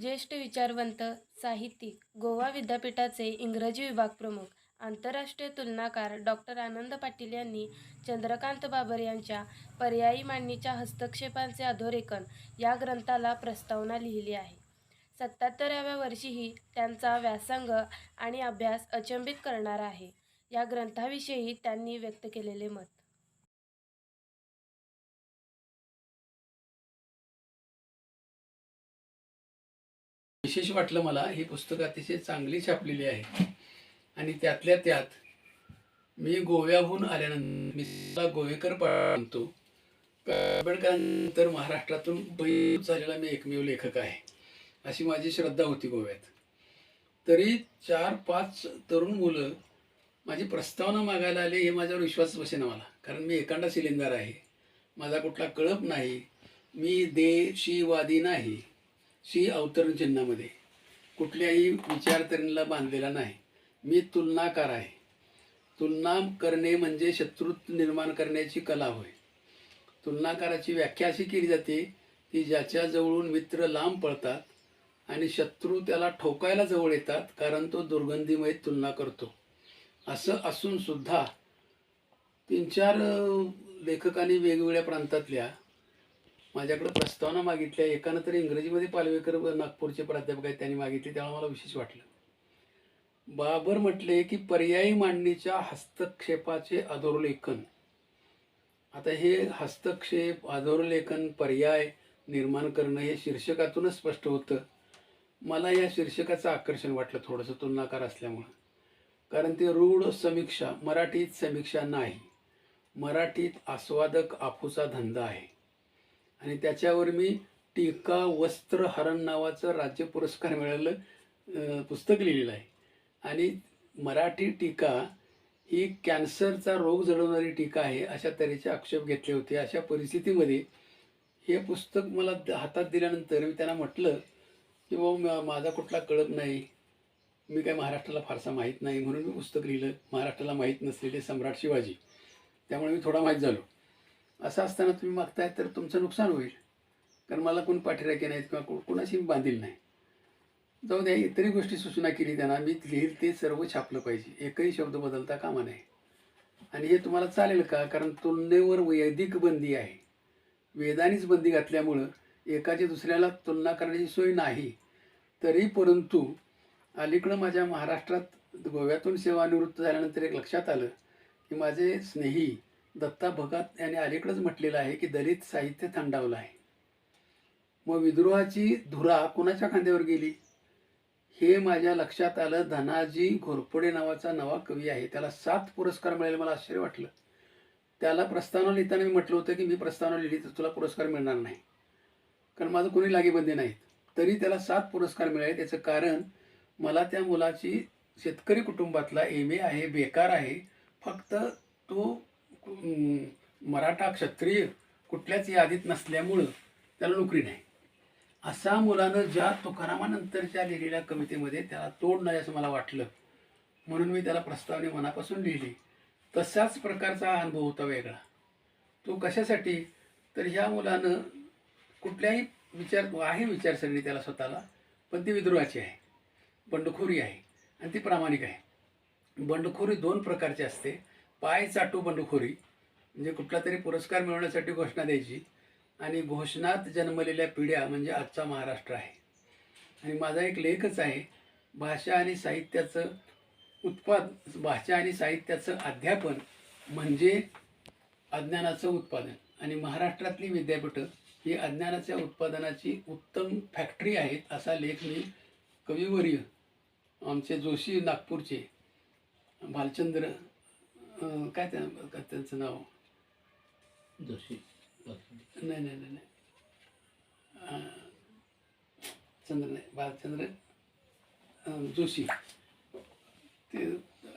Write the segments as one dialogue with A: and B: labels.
A: ज्येष्ठ विचारवंत साहित्यिक गोवा विद्यापीठाचे इंग्रजी विभाग प्रमुख आंतरराष्ट्रीय तुलनाकार डॉक्टर आनंद पाटील यांनी चंद्रकांत बाबर यांच्या पर्यायी मांडणीच्या हस्तक्षेपांचे अधोरेखन या ग्रंथाला प्रस्तावना लिहिली आहे. सत्याहत्तराव्या वर्षीही त्यांचा व्यासंग आणि अभ्यास अचंबित करणारा आहे. या ग्रंथाविषयी त्यांनी व्यक्त केलेले मत.
B: विशेष वाटलं मला ही पुस्तकं अतिशय चांगली छापलेली आहे. आणि त्यातल्या त्यात मी गोव्याहून आल्यानंतर मी गोवेकर म्हणतो आंबेडकरांनंतर महाराष्ट्रातून बहिण झालेला मी एकमेव लेखक आहे अशी माझी श्रद्धा होती गोव्यात. तरी चार पाच तरुण मुलं माझी प्रस्तावना मागायला आली हे माझ्यावर विश्वास बसेना मला. कारण मी एकांडा सिलेंडर आहे माझा कुठला कळप नाही मी देशीवादी नाही. शी अवतरण चिन्हामध्ये कुठल्याही विचारसरणीला बांधलेला नाही. मी तुलनाकार आहे. तुलना करणे म्हणजे शत्रुत्व निर्माण करण्याची कला होय. तुलनाकाराची व्याख्या अशी केली जाते की ज्याच्याजवळून मित्र लांब पळतात आणि शत्रू त्याला ठोकायला जवळ येतात कारण तो दुर्गंधीमय तुलना करतो. असं असूनसुद्धा तीन चार लेखकांनी वेगवेगळ्या प्रांतातल्या माझ्याकडे प्रस्तावना मागितल्या. एकानं तरी इंग्रजीमध्ये पालवेकर नागपूरचे प्राध्यापक आहेत त्यांनी मागितली. तेव्हा मला विशेष वाटलं. बाबर म्हटले की पर्यायी मांडणीच्या हस्तक्षेपाचे अधोरलेखन आता हे हस्तक्षेप अधोरलेखन पर्याय निर्माण करणं हे शीर्षकातूनच स्पष्ट होतं. मला या शीर्षकाचं आकर्षण वाटलं थोडंसं तुलनाकार असल्यामुळं. कारण ते रूढ समीक्षा मराठीत समीक्षा नाही. मराठीत आस्वादक आफूचा धंदा आहे. आणि त्याच्यावर मी टीका वस्त्र हरण नावाचं राज्य पुरस्कार मिळालेलं पुस्तक लिहिलेलं आहे. आणि मराठी टीका ही कॅन्सरचा रोग जडवणारी टीका आहे अशा तऱ्हेचे आक्षेप घेतले होते. अशा परिस्थितीमध्ये हे पुस्तक मला द- हातात दिल्यानंतर मी त्यांना म्हटलं की बाबा माझा कुठला कळत नाही. मी काय महाराष्ट्राला फारसा माहीत नाही. म्हणून मी पुस्तक लिहिलं. महाराष्ट्राला माहीत नसलेले सम्राट शिवाजी. त्यामुळे मी थोडा माहीत झालो. असं असताना तुम्ही मागताय तर तुमचं नुकसान होईल. कारण मला कोण पाठीराखे नाहीत किंवा को- कोणाशी मी बांधील नाही. जाऊ द्या इतरही गोष्टी सूचना केली त्यांना मी लिहिल ते सर्व छापलं पाहिजे. एकही शब्द बदलता कामा नये. आणि हे तुम्हाला चालेल का? कारण तुलनेवर वैदिक बंदी आहे. वेदानीच बंदी घातल्यामुळं एकाची दुसऱ्याला तुलना करण्याची सोय नाही. तरी परंतु अलीकडं माझ्या महाराष्ट्रात गोव्यातून सेवानिवृत्त झाल्यानंतर एक लक्षात आलं की माझे स्नेही दत्ता भगत यांनी अलीकडंच म्हटलेलं आहे की दलित साहित्य थंडावलं आहे. मग विद्रोहाची धुरा कोणाच्या खांद्यावर गेली? हे माझ्या लक्षात आलं धनाजी घोरपडे नावाचा नवा कवी आहे. त्याला सात पुरस्कार मिळेल मला आश्चर्य वाटलं. त्याला प्रस्तावना लिहिताना मी म्हटलं होतं की मी प्रस्तावना लिहिली तर तुला पुरस्कार मिळणार नाही. कारण माझं कोणी लागेबंदी नाहीत. तरी त्याला सात पुरस्कार मिळाले. त्याचं कारण मला त्या मुलाची शेतकरी कुटुंबातला एम ए आहे बेकार आहे. फक्त तो मराठा क्षत्रिय कुठल्याच यादीत नसल्यामुळं त्याला नोकरी नाही. असा मुलानं ज्या तुकारामानंतरच्या लिहिलेल्या कवितेमध्ये त्याला तोड नाही असं मला वाटलं म्हणून मी त्याला प्रस्तावने मनापासून लिहिली. तशाच प्रकारचा अनुभव होता वेगळा. तो कशासाठी? तर ह्या मुलानं कुठल्याही विचार आहे विचारसरणी त्याला स्वतःला पण ती विद्रोहाची आहे बंडखोरी आहे आणि ती प्रामाणिक आहे. बंडखोरी दोन प्रकारची असते. पाय चाटू बंडखोरी म्हणजे कुठला तरी पुरस्कार मिळवण्यासाठी घोषणा द्यायची आणि घोषणात जन्मलेल्या पिढ्या म्हणजे आजचा महाराष्ट्र आहे. आणि माझा एक लेखच आहे भाषा आणि साहित्याचं उत्पाद भाषा आणि साहित्याचं अध्यापन म्हणजे अज्ञानाचं उत्पादन. आणि महाराष्ट्रातली विद्यापीठं ही अज्ञानाच्या उत्पादनाची उत्तम फॅक्टरी आहेत असा लेख मी कविवर्य आमचे जोशी नागपूरचे भालचंद्र काय त्या त्यांचं नाव?
C: जोशी.
B: नाही नाही नाही नाही. चंद्र नाही बालचंद्र जोशी. ते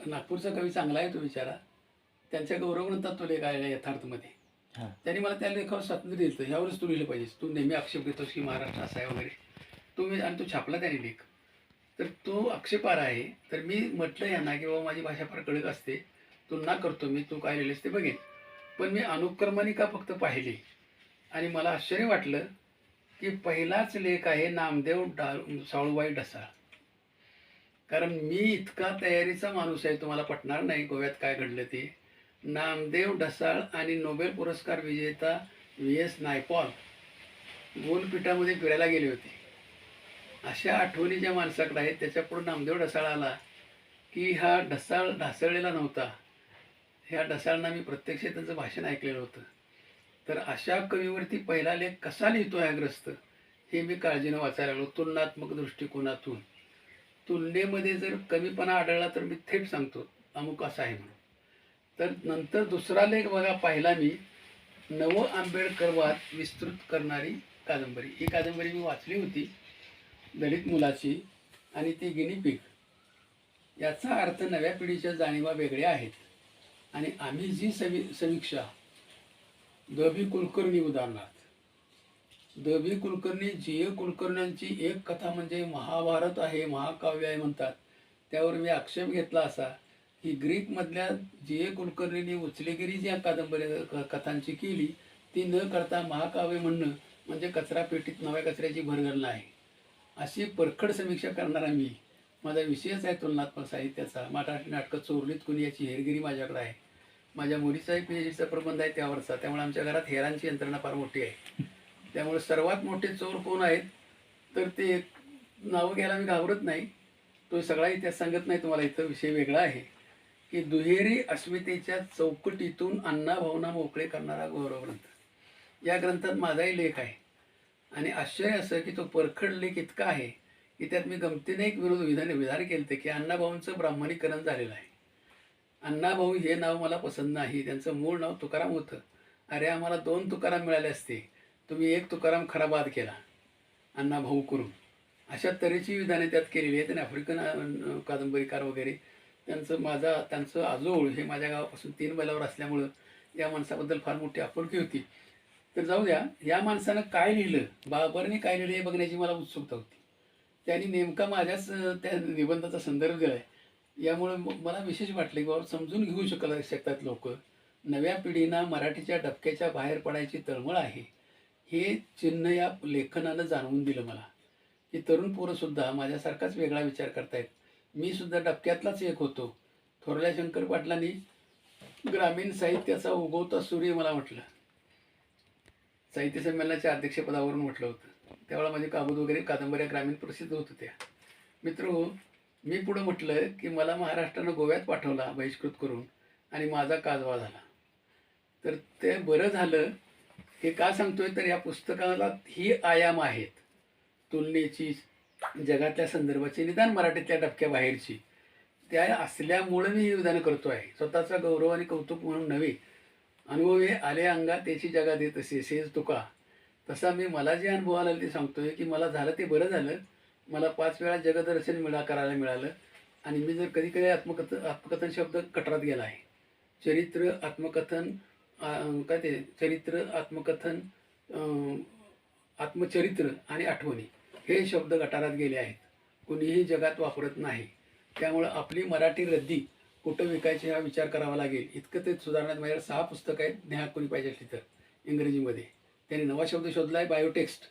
B: नागपूरचा कवी चांगला आहे तो बिचारा त्यांच्या गौरवग्रंथात तो लेख आहे यथार्थमध्ये. त्यांनी मला त्या लेखावर स्वातंत्र्य दिलं ह्यावरच तू लिहिलं पाहिजेस. तू नेहमी आक्षेप घेतोस की महाराष्ट्र असा आहे वगैरे. तो मी आणि तो छापला त्याने लेख. तर तो आक्षेपार आहे. तर मी म्हटलं यांना की बाबा माझी भाषा फार कडक असते. तुलना करतो मी तू काय लिहिलेस ते बघेन. पण मी अनुक्रमणिका फक्त पाहिली? आणि मला आश्चर्य वाटलं की पहिलाच लेख आहे नामदेव डा साळूबाई ढसाळ. कारण मी इतका तयारीचा माणूस आहे तुम्हाला पटणार नाही गोव्यात काय घडलं ते. नामदेव ढसाळ आणि नोबेल पुरस्कार विजेता व्ही एस नायपॉल गोलपीठामध्ये फिरायला गेले होते. अशा आठवणी ज्या माणसाकडे आहेत त्याच्यापुढे नामदेव ढसाळ आला की हा ढसाळ ढासळलेला नव्हता. ह्या ढसाळांना मी प्रत्यक्ष त्यांचं भाषण ऐकलेलं होतं. तर अशा कवीवरती पहिला लेख कसा लिहितो आहे ग्रस्त हे मी काळजीनं वाचायला लागलो तुलनात्मक दृष्टिकोनातून. तुलनेमध्ये जर कमीपणा आढळला तर मी थेट सांगतो अमुक असा आहे म्हणून. तर नंतर दुसरा लेख बघा पाहिला मी नव आंबेडकरवाद विस्तृत करणारी कादंबरी. ही कादंबरी मी वाचली होती दलित मुलाची आणि ती गिनी पीक याचा अर्थ नव्या पिढीच्या जाणीवा वेगळ्या आहेत. आणि आम्ही जी समी समीक्षा द बी कुलकर्णी उदाहरणार्थ द बी कुलकर्णी जी ए कुलकर्ण्यांची एक कथा म्हणजे महाभारत आहे महाकाव्य आहे म्हणतात. त्यावर मी आक्षेप घेतला असा की ग्रीकमधल्या जी ए कुलकर्णींनी उचलेगिरी ज्या कादंबरी क- कथांची केली ती न करता महाकाव्य म्हणणं म्हणजे कचरा पेटीत नव्या कचऱ्याची भरगणना आहे. अशी परखड समीक्षा करणारा मी. माझा विषयच आहे तुलनात्मक साहित्याचा. मराठी नाटकं चोरलीत कुणी याची हेरगिरी माझ्याकडे आहे. माझ्या मुलीचाही पी एच डीचा प्रबंध आहे त्यावरचा. त्यामुळे आमच्या घरात हेरांची यंत्रणा फार मोठी आहे. त्यामुळे सर्वात मोठे चोर कोण आहेत तर ते नावं घ्यायला मी घाबरत नाही. तो सगळा इतिहास सांगत नाही तुम्हाला. इथं विषय वेगळा आहे. की दुहेरी अस्मितेच्या चौकटीतून अण्णा भावना मोकळे करणारा गौरव ग्रंथ या ग्रंथात माझाही लेख आहे. आणि आश्चर्य असं की तो परखड लेख इतका आहे की त्यात मी गमतीने एक विरोध विधान विधान केलं ते की अण्णाभाऊंचं ब्राह्मणीकरण झालेलं आहे. अण्णाभाऊ हे नाव मला पसंत नाही. त्यांचं मूळ नाव तुकाराम होतं. अरे आम्हाला दोन तुकाराम मिळाले असते. तुम्ही एक तुकाराम खरा बाद केला. अण्णाभाऊ करून. अशा तऱ्हेची विधाने त्यात केलेली आहेत. आणि आफ्रिकन कादंबरीकार वगैरे त्यांचं माझा त्यांचं आजोळ हे माझ्या गावापासून तीन बैलावर असल्यामुळं या माणसाबद्दल फार मोठी आपुलकी होती. तर जाऊ द्या या माणसानं काय लिहिलं? बाबरने काय लिहिलं हे बघण्याची मला उत्सुकता होती. त्यांनी नेमका माझ्याच त्या निबंधाचा संदर्भ दिला आहे यामुळे मला विशेष वाटले की बाबा समजून घेऊ शकला शकतात लोक. नव्या पिढीना मराठीच्या डबक्याच्या बाहेर पडायची तळमळ आहे. हे चिन्ह या लेखनानं जाणवून दिलं मला. की तरुण पोरंसुद्धा माझ्यासारखाच वेगळा विचार करतायत. मी सुद्धा डबक्यातलाच एक होतो. थोरल्या शंकर पाटलांनी ग्रामीण साहित्याचा उगवता सूर्य मला म्हटलं. साहित्य संमेलनाच्या अध्यक्षपदावरून म्हटलं होतं. त्यावेळा माझे काबूद वगैरे कादंबऱ्या ग्रामीण प्रसिद्ध होत होत्या. मित्र मी पुढं म्हटलं की मला महाराष्ट्रानं गोव्यात पाठवला बहिष्कृत करून आणि माझा काजवा झाला. तर ते बरं झालं. हे का सांगतोय तर या पुस्तकाला ही आयाम आहेत. तुलनेची जगातल्या संदर्भाची निदान मराठीतल्या डबक्या बाहेरची. त्या असल्यामुळं मी योगदान करतो आहे स्वतःचा गौरव आणि कौतुक म्हणून नव्हे. अनुभवे आले अंगा त्याची जगा देत असे सेज तुका. तसा मी मला जे अनुभव आला ते सांगतोय की मला झालं ते बरं झालं. मला पाच वेळा जगदर्शन मिळा करायला मिळालं. आणि मी जर कधी कधी आत्मकथन आत्मकथन शब्द कटरात गेला आहे. चरित्र आत्मकथन काय ते? चरित्र आत्मकथन आत्मचरित्र आणि आठवणी हे शब्द गटारात गेले आहेत. कुणीही जगात वापरत नाही. त्यामुळं आपली मराठी रद्दी कुठं विकायची हा विचार करावा लागेल. इतकं ते सुधारण्यात माझ्याकडे सहा पुस्तकं आहेत. ज्ञा कोणी पाहिजे असली तर. इंग्रजीमध्ये. त्यांनी नवा शब्द शोधला आहे बायोटेक्स्ट.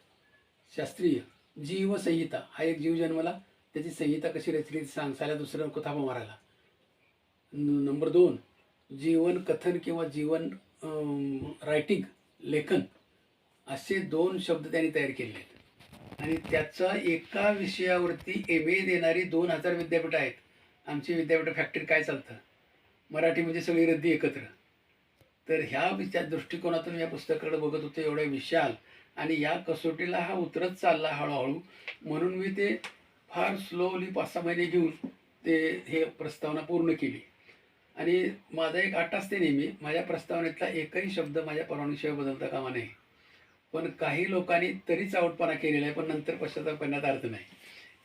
B: शास्त्रीय. जीव संहिता. हा एक जीव जन्मला. त्याची संहिता कशी रचली सांग. साल्या दुसऱ्या कथा मारायला. न- नंबर दोन. जीवन कथन किंवा जीवन रायटिंग लेखन असे दोन शब्द त्यांनी तयार केले आहेत. आणि त्याचा एका विषयावरती एम ए देणारी दोन हजार विद्यापीठं आहेत. आमची विद्यापीठ फॅक्टरी काय चालतं? मराठी म्हणजे सगळी रद्दी एकत्र. तर ह्या विचार दृष्टिकोनातून या पुस्तकाकडे बघत होतो एवढ्या विशाल. आणि या कसोटीला हा उतरत चालला हळूहळू. म्हणून मी ते फार स्लोली पाच सहा महिने घेऊन ते हे प्रस्तावना पूर्ण केली. आणि माझा एक आठ असते नेहमी माझ्या प्रस्तावनेतला एकही शब्द माझ्या परवानगीशिवाय बदलता कामा नये. पण काही लोकांनी तरीच आवडपणा केलेला आहे पण नंतर पश्चाताप करण्यात अर्थ नाही.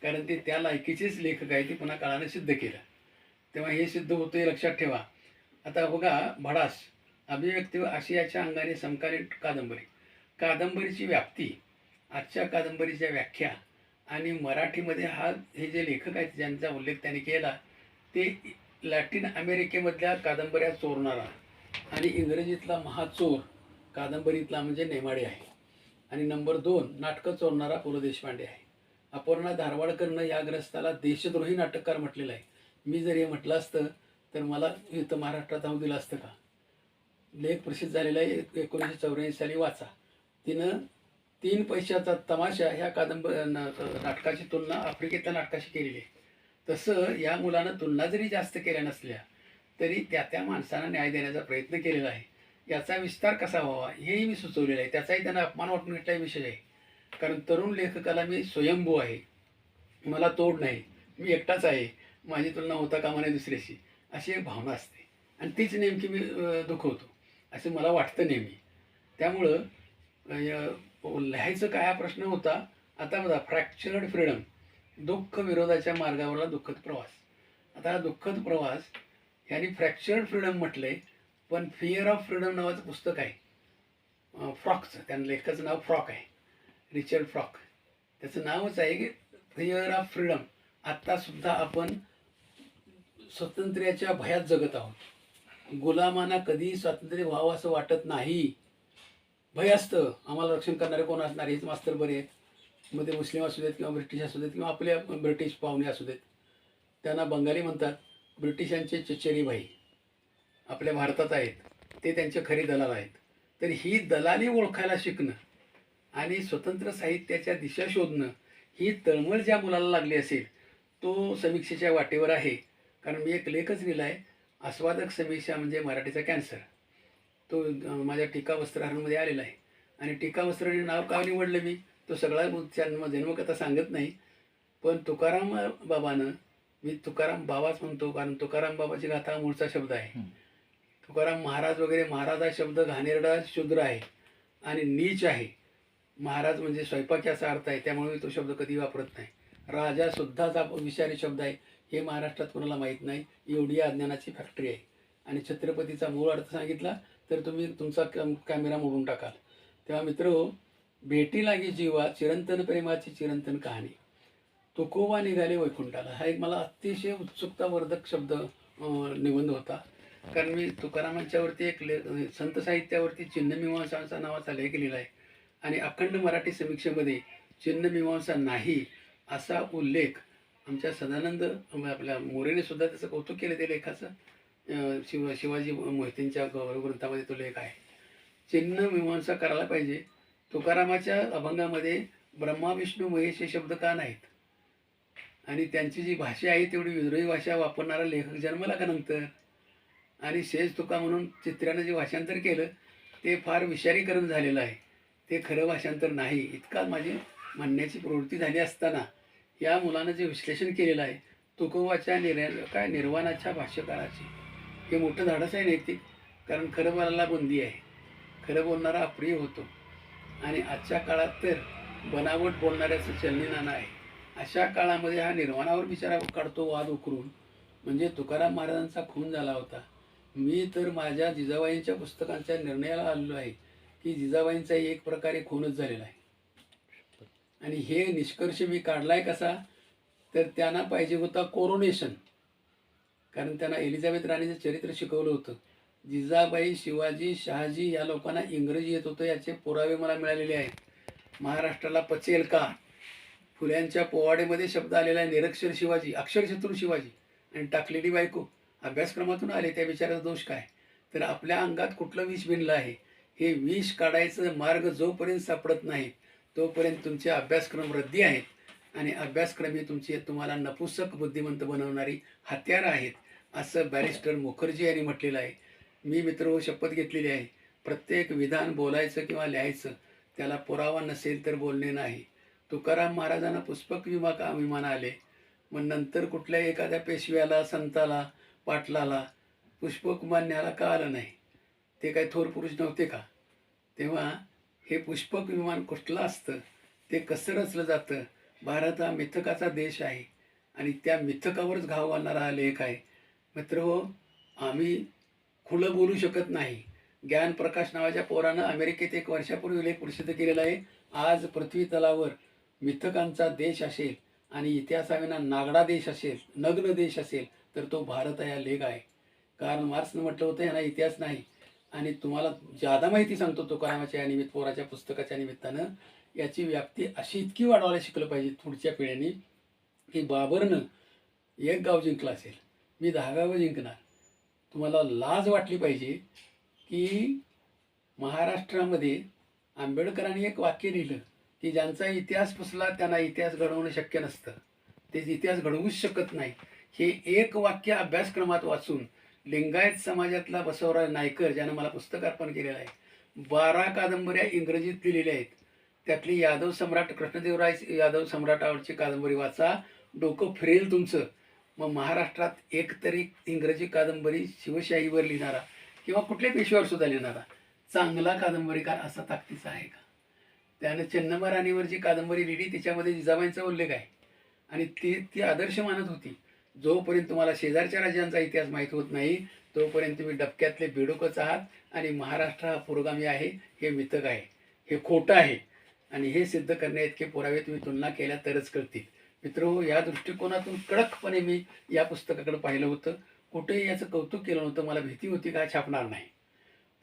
B: कारण ते त्या लायकीचेच लेखक आहे ते पुन्हा काळाने सिद्ध केलं. तेव्हा हे सिद्ध होतं हे लक्षात ठेवा. आता बघा भडास. अभिव्यक्ती व आशियाच्या अंगाने समकालीन कादंबरी. कादंबरीची व्याप्ती आजच्या कादंबरीच्या व्याख्या आणि मराठीमध्ये हा हे जे लेखक आहेत ज्यांचा उल्लेख त्यांनी केला ते लॅटिन अमेरिकेमधल्या कादंबऱ्या चोरणारा आणि इंग्रजीतला महाचोर कादंबरीतला म्हणजे नेमाडे आहे. आणि नंबर दोन नाटकं चोरणारा पु ल देशपांडे आहे. अपर्णा धारवाडकरनं या ग्रस्ताला देशद्रोही नाटककार म्हटलेलं आहे. मी जर हे म्हटलं असतं तर मला इथं महाराष्ट्रात नाव दिलं असतं का? लेख प्रसिद्ध झालेला आहे. एकोणीसशे चौऱ्याऐंशी साली वाचा. तिनं तीन पैशाचा तमाशा ह्या कादंब नाटकाची तुलना आफ्रिकेतल्या नाटकाशी केलेली आहे. तसं या मुलानं तुलना जरी जास्त केल्या नसल्या तरी त्या त्या माणसांना न्याय देण्याचा प्रयत्न केलेला आहे. याचा विस्तार कसा व्हावा हेही मी सुचवलेलं आहे. त्याचाही त्यांना अपमान वाटून घेतलाही विषय. आहे कारण तरुण लेखकाला मी स्वयंभू आहे. मला तोड नाही. मी एकटाच आहे. माझी तुलना होता कामा नाही दुसऱ्याशी. अशी एक भावना असते. आणि तीच नेमकी मी दुखवतो. असं मला वाटतं नेहमी. त्यामुळं लिहायचं काय हा प्रश्न होता आता बघा फ्रॅक्चर्ड फ्रीडम दुःख विरोधाच्या मार्गावरला दुःखद प्रवास. आता हा दुःखद प्रवास यांनी फ्रॅक्चर्ड फ्रीडम म्हटलंय पण फिअर ऑफ फ्रीडम नावाचं पुस्तक आहे. फ्रॉकचं त्या लेखकाचं नाव फ्रॉक आहे. Richard Frock. त्याचं नावच आहे की फिअर ऑफ फ्रीडम आत्तासुद्धा आपण स्वातंत्र्याच्या भयात जगत आहोत. गुलामांना कधी स्वातंत्र्य व्हावं असं वाटत नाही. भय असतं आम्हाला रक्षण करणारे कोण असणार हेच मास्तर बरे आहेत. मग ते मुस्लिम असू देत किंवा ब्रिटिश असू देत किंवा आपले ब्रिटिश पाहुणे असू देत. त्यांना बंगाली म्हणतात ब्रिटिशांचे चचेरी भाई आपल्या भारतात आहेत. ते त्यांचे खरे दलाल आहेत. तर ही दलाली ओळखायला शिकणं आणि स्वतंत्र साहित्याच्या दिशा शोधणं ही तळमळ ज्या मुलाला लागली असेल तो समीक्षेच्या वाटेवर आहे. कारण मी एक लेखच लिहिला आहे आस्वादक समीक्षा म्हणजे मराठीचा कॅन्सर. तो माझ्या टीका वस्त्रहारांमध्ये आलेला आहे. आणि टीका वस्त्र हे नाव का निवडलं मी? तो सगळा जन्म जन्मकथा सांगत नाही. पण तुकाराम बाबानं मी तुकाराम बाबाच म्हणतो कारण तुकाराम बाबाची गाथा मूळचा शब्द आहे. तुकाराम महाराज वगैरे महाराज हा शब्द घाणेरडा शूद्र आहे. आणि नीच आहे. महाराज म्हणजे स्वयंपाक्याचा अर्थ आहे त्यामुळे मी तो शब्द कधी वापरत नाही. राजा सुद्धाचा विषारी शब्द आहे. हे महाराष्ट्रात कोणाला माहीत नाही. एवढी अज्ञानाची फॅक्टरी आहे. आणि छत्रपतीचा मूळ अर्थ सांगितला तर तुम्ही तुमचा कॅम कॅमेरा मोडून टाकाल. तेव्हा मित्र भेटी लागी जीवा चिरंतन प्रेमाची चिरंतन कहाणी. तुकोबा निघाले वैकुंठाला. हा एक मला अतिशय उत्सुकतावर्धक शब्द निबंध होता. कारण मी तुकारामांच्यावरती एक ले संत साहित्यावरती चिन्हमीमांसाचा नावाचा लेख लिहिला आहे. आणि अखंड मराठी समीक्षेमध्ये चिन्हमीमांसा नाही असा उल्लेख आमच्या सदानंद आपल्या मोरेने सुद्धा त्याचं कौतुक केलं ते लेखाचं. शिव शिवाजी मोहितेंच्या गौरव ग्रंथामध्ये तो लेख आहे. चिन्ह मीमांसा करायला पाहिजे. तुकारामाच्या अभंगामध्ये ब्रह्मा विष्णू महेश हे शब्द का नाहीत? आणि त्यांची जी भाषा आहे तेवढी विद्रोही भाषा वापरणारा लेखक जन्मला का नंतर? आणि शेज तुका म्हणून चित्र्यानं जे भाषांतर केलं ते फार विषारीकरण झालेलं आहे. ते खरं भाषांतर नाही. इतका माझी म्हणण्याची प्रवृत्ती झाली असताना या मुलानं जे विश्लेषण केलेलं आहे तुकोबाच्या निर् काय निर्वाणाच्या भाष्यकाराचे. हे मोठं धाडस आहे नैतिक कारण खरं बोलायला बंदी आहे. खरं बोलणारा अप्रिय होतो. आणि आजच्या काळात तर बनावट बोलणाऱ्याचं चलनी नाणं आहे. अशा काळामध्ये हा निर्वाणावर बिचारा काढतो वाद उकरून. म्हणजे तुकाराम महाराजांचा खून झाला होता. मी तर माझ्या जिजाबाईंच्या पुस्तकांच्या निर्णयाला आलेलो आहे की जिजाबाईंचाही एक प्रकारे खूनच झालेला आहे. आणि हे निष्कर्ष मी काढलाय कसा? तर त्यांना पाहिजे होता कोरोनेशन कारण त्यांना एलिझाबेथ राणीचं चरित्र शिकवलं होतं. जिजाबाई शिवाजी शहाजी या लोकांना इंग्रजी येत होतं याचे पुरावे मला मिळालेले आहेत. महाराष्ट्राला पचेल का? फुल्यांच्या पोवाडेमध्ये शब्द आलेला आहे निरक्षर शिवाजी अक्षरशत्रू शिवाजी. आणि टाकलेली बायको अभ्यासक्रमातून आले त्या विचाराचा दोष काय? तर आपल्या अंगात कुठलं विष भिनलं आहे? हे विष काढायचं मार्ग जोपर्यंत सापडत नाही तोपर्यंत तुमचे अभ्यासक्रम रद्दी आहेत आणि अभ्यासक्रम हे तुमचे तुम्हाला नपुसक बुद्धिमंत बनवणारी हत्यारं आहेत असं बॅरिस्टर मुखर्जी यांनी म्हटलेलं आहे. मी मित्र हो शपथ घेतलेली आहे. प्रत्येक विधान बोलायचं किंवा लिहायचं त्याला पुरावा नसेल तर बोलणे नाही. तुकाराम महाराजांना पुष्पक विमा का विमान आले? मग नंतर कुठल्या एखाद्या पेशव्याला संताला पाटलाला पुष्पक का आलं नाही? ते काय थोर पुरुष नव्हते का? तेव्हा हे पुष्पक विमान कुठलं असतं? ते कसं रचलं जातं? भारत हा मिथकाचा देश आहे आणि त्या मिथकावरच घाव घालणारा हा लेख आहे. मित्र हो आम्ही खुलं बोलू शकत नाही. ज्ञान प्रकाश नावाच्या पोरानं अमेरिकेत एक वर्षापूर्वी लेख प्रसिद्ध केलेला आहे. आज पृथ्वी तलावर मिथकांचा देश असेल आणि इतिहासाविना नागडा देश असेल नग्न देश असेल तर तो भारत हा लेख आहे. कारण मार्क्सनं म्हटलं होतं यांना इतिहास नाही. आणि तुम्हाला जादा माहिती सांगतो तुकारामाच्या या निमित्त पोराच्या पुस्तकाच्या निमित्तानं याची व्याप्ती अशी इतकी वाढवायला शिकलं पाहिजे पुढच्या पिढ्यांनी की बाबरनं एक गाव जिंकला असेल मी दहा गावं जिंकणार. तुम्हाला लाज वाटली पाहिजे की महाराष्ट्रामध्ये आंबेडकरांनी एक वाक्य लिहिलं की ज्यांचा इतिहास पुसला त्यांना इतिहास घडवणं शक्य नसतं. ते इतिहास घडवूच शकत नाही. हे एक वाक्य अभ्यासक्रमात वाचून लिंगायत समाजातला बसवराज नायकर ज्यानं मला पुस्तक अर्पण केलेलं आहे. बारा कादंबऱ्या इंग्रजीत लिहिलेल्या आहेत. त्यातली यादव सम्राट कृष्णदेवराय यादव सम्राटावरची कादंबरी वाचा. डोकं फिरेल तुमचं. मग महाराष्ट्रात एक तरी इंग्रजी कादंबरी शिवशाहीवर लिहिणारा किंवा कुठल्या पेशव्यावर सुद्धा लिहिणारा चांगला कादंबरीकार असा ताकदीचा आहे का? त्यानं चन्नम्मा राणीवर जी कादंबरी लिहिली त्याच्यामध्ये जिजाबाईंचा उल्लेख आहे. आणि ती ती आदर्श मानत होती. जोपर्यंत तुम्हाला शेजारच्या राज्यांचा इतिहास माहीत होत नाही तोपर्यंत तुम्ही डबक्यातले बेडूकच आहात आणि महाराष्ट्र हा पुरोगामी आहे हे मिथक आहे हे खोटं आहे आणि हे सिद्ध करण्या इतके पुरावे तुम्ही तुलना केल्या तरच कळतील. मित्र या दृष्टिकोनातून कडकपणे मी या पुस्तकाकडे पाहिलं होतं. कुठेही याचं कौतुक केलं नव्हतं. मला भीती होती का छापणार नाही.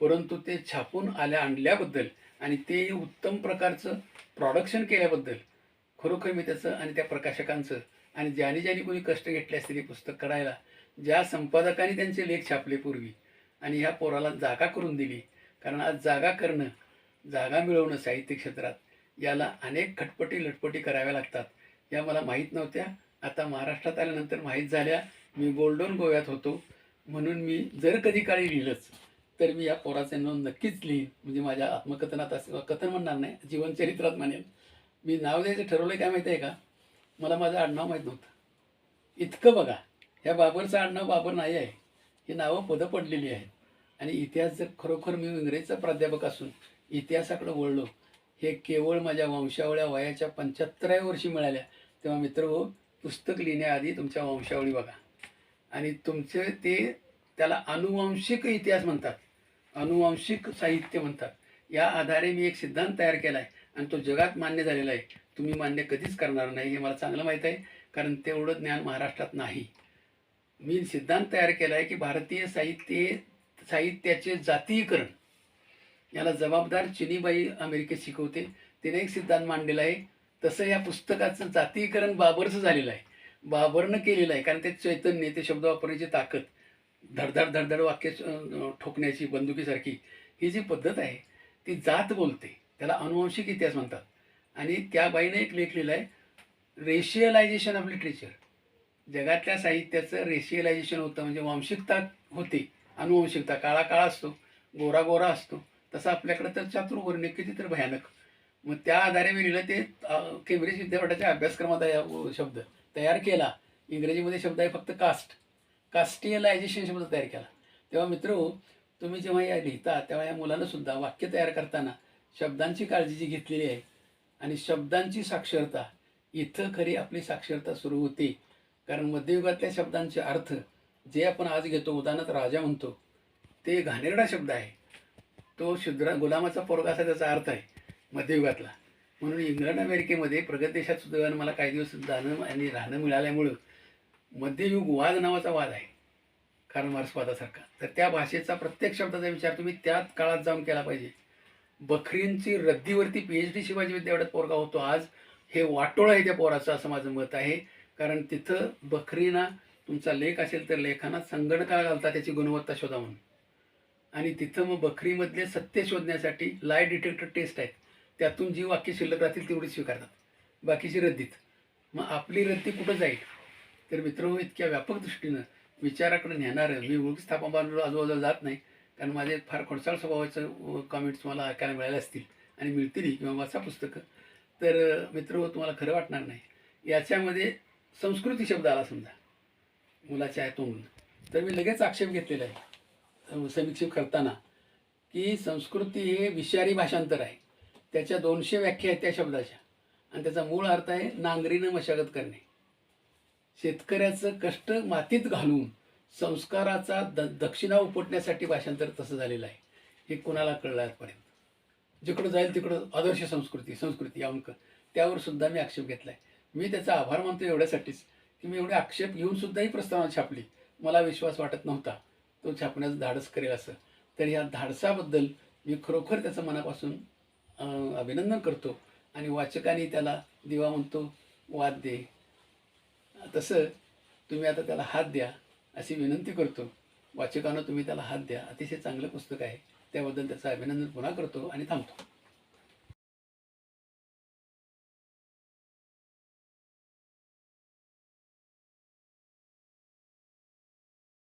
B: परंतु ते छापून आल्या आणल्याबद्दल आणि ते उत्तम प्रकारचं प्रॉडक्शन केल्याबद्दल खरोखर मी त्याचं आणि त्या प्रकाशकांचं आणि ज्याने ज्याने कोणी कष्ट घेतले असतील हे पुस्तक करायला ज्या संपादकांनी त्यांचे लेख छापले पूर्वी आणि ह्या पोराला जागा करून दिली कारण आज जागा करणं जागा मिळवणं साहित्य क्षेत्रात याला अनेक खटपटी लटपटी कराव्या लागतात. या मला माहीत नव्हत्या. आता महाराष्ट्रात आल्यानंतर माहीत झाल्या मी गोल्डन गोव्यात होतो. म्हणून मी जर कधी काळी लिहिलंच तर मी या पोराचे नोंद नक्कीच लिहीन. म्हणजे माझ्या आत्मकथनात असं कथन म्हणणार नाही जीवनचरित्रात म्हणेन. मी नाव द्यायचं ठरवलं काय माहिती आहे का? मला माझं आडनाव माहीत नव्हतं. इतकं बघा ह्या बाबरचं आडनाव बाबर नाही आहे. ही नावं पदं पडलेली आहेत. आणि इतिहास जर खरोखर मी इंग्रजीचा प्राध्यापक असून इतिहासाकडे वळलो हे केवळ माझ्या वंशावळ्या वयाच्या पंच्याहत्तराव्या वर्षी मिळाल्या तेव्हा मित्र हो पुस्तक लिहिण्याआधी तुमच्या वंशावळी बघा. आणि तुमचे ते त्याला अनुवांशिक इतिहास म्हणतात. अनुवांशिक साहित्य म्हणतात. या आधारे मी एक सिद्धांत तयार केला आहे आणि तो जगात मान्य झालेला आहे. तुम्ही मान्य कधीच करणार नाही हे मला चांगलं माहीत आहे कारण तेवढं ज्ञान महाराष्ट्रात नाही. मी सिद्धांत तयार केला आहे की भारतीय साहित्य साहित्याचे जातीयकरण. याला जबाबदार चिनीबाई अमेरिकेत शिकवते. तिने एक सिद्धांत मांडलेला आहे. तसं या पुस्तकाचं जातीयकरण बाबरचं झालेलं आहे. बाबरनं केलेलं आहे कारण ते चैतन्य ते शब्द वापरण्याची ताकद धडधड धडधड वाक्य ठोकण्याची बंदुकीसारखी ही जी पद्धत आहे ती जात बोलते. त्याला अनुवंशिक इतिहास म्हणतात. आणि त्या बाईने एक लेख लिहिला आहे रेशियलायझेशन ऑफ लिटरेचर जगातल्या साहित्याचं रेशियलायझेशन होतं म्हणजे वांशिकता होते अनुवंशिकता. काळा काळा असतो गोरा गोरा असतो. तसं आपल्याकडं तर चातुर्वर्ण किती तर भयानक. मग त्या आधारे मी लिहिलं ते अं, केंब्रिज विद्यापीठाच्या अभ्यासक्रमात शब्द तयार केला. इंग्रजीमध्ये शब्द आहे फक्त कास्ट. कास्टियलायझेशन शब्द तयार केला. तेव्हा मित्र हो, तुम्ही जेव्हा या लिहिता तेव्हा या मुलांना सुद्धा वाक्य तयार करताना शब्दांची काळजी जी घेतलेली आहे आणि शब्दांची साक्षरता इथं खरी आपली साक्षरता सुरू होते. कारण मध्ययुगातल्या शब्दांचे अर्थ जे आपण आज घेतो उदाहरणार्थ राजा म्हणतो ते घाणेरडा शब्द आहे. तो शुद्रा गुलामाचा पोरगा असा त्याचा अर्थ आहे मध्ययुगातला. म्हणून इंग्लंड अमेरिकेमध्ये प्रगत देशात सुद्धा मला काही दिवस जाणं आणि राहणं मिळाल्यामुळं मध्ययुग वाद नावाचा वाद आहे कारण मार्क्सवादासारखा तर त्या भाषेचा प्रत्येक शब्दाचा विचार तुम्ही त्याच काळात जाऊन केला पाहिजे. बकरींची रद्दीवरती पी एच डी शिवाजी विद्यापीठात पोरगा होतो आज हे वाटोळं आहे त्या पोराचं असं माझं मत आहे. कारण तिथं बखरीना तुमचा लेख असेल तर लेखांना संगणकाला घालता त्याची गुणवत्ता शोधा म्हणून. आणि तिथं मग बकरीमधले सत्य शोधण्यासाठी लाय डिटेक्टर टेस्ट आहेत. त्यातून जी वाक्य शिल्लक राहतील तेवढी स्वीकारतात. बाकीची रद्दीत. मग आपली रद्दी कुठं जाईल? तर मित्र इतक्या व्यापक दृष्टीनं विचाराकडे नेणारं मी उग स्थापन आजूबाजूला जात नाही. कारण माझे फार खोडसाळ स्वभावाचं कॉमेंट्स मला ऐकायला मिळाले असतील आणि मिळतीलही किंवा वाचा पुस्तकं. तर मित्र हो, तुम्हाला खरं वाटणार नाही. याच्यामध्ये संस्कृती शब्द आला समजा मुलाच्या आहे तर मी लगेच आक्षेप घेतलेला आहे समीक्षेप करताना की संस्कृती हे विषारी भाषांतर आहे. त्याच्या दोनशे व्याख्या आहेत त्या शब्दाच्या. आणि त्याचा मूळ अर्थ आहे नांगरीनं मशागत करणे. शेतकऱ्याचं कष्ट मातीत घालून संस्काराचा द दक्षिणा उपटण्यासाठी भाषांतर तसं झालेलं आहे. हे कुणाला कळलं आजपर्यंत? जिकडं जाईल तिकडं आदर्श संस्कृती संस्कृती यावंक त्यावर सुद्धा मी आक्षेप घेतला आहे मी त्याचा आभार मानतो एवढ्यासाठीच की मी एवढे आक्षेप घेऊन सुद्धा ही प्रस्तावना छापली. मला विश्वास वाटत नव्हता. तो छापण्याचं धाडस करेल असं. तर ह्या धाडसाबद्दल मी खरोखर त्याचं मनापासून अभिनंदन करतो आणि वाचकाने त्याला दिवा म्हणतो वाद दे. तसं तुम्ही आता त्याला हात द्या. अशी विनंती करतो. वाचकानं तुम्ही त्याला हात द्या. अतिशय चांगलं पुस्तक आहे. त्याबद्दल त्याचं अभिनंदन पुन्हा करतो आणि थांबतो.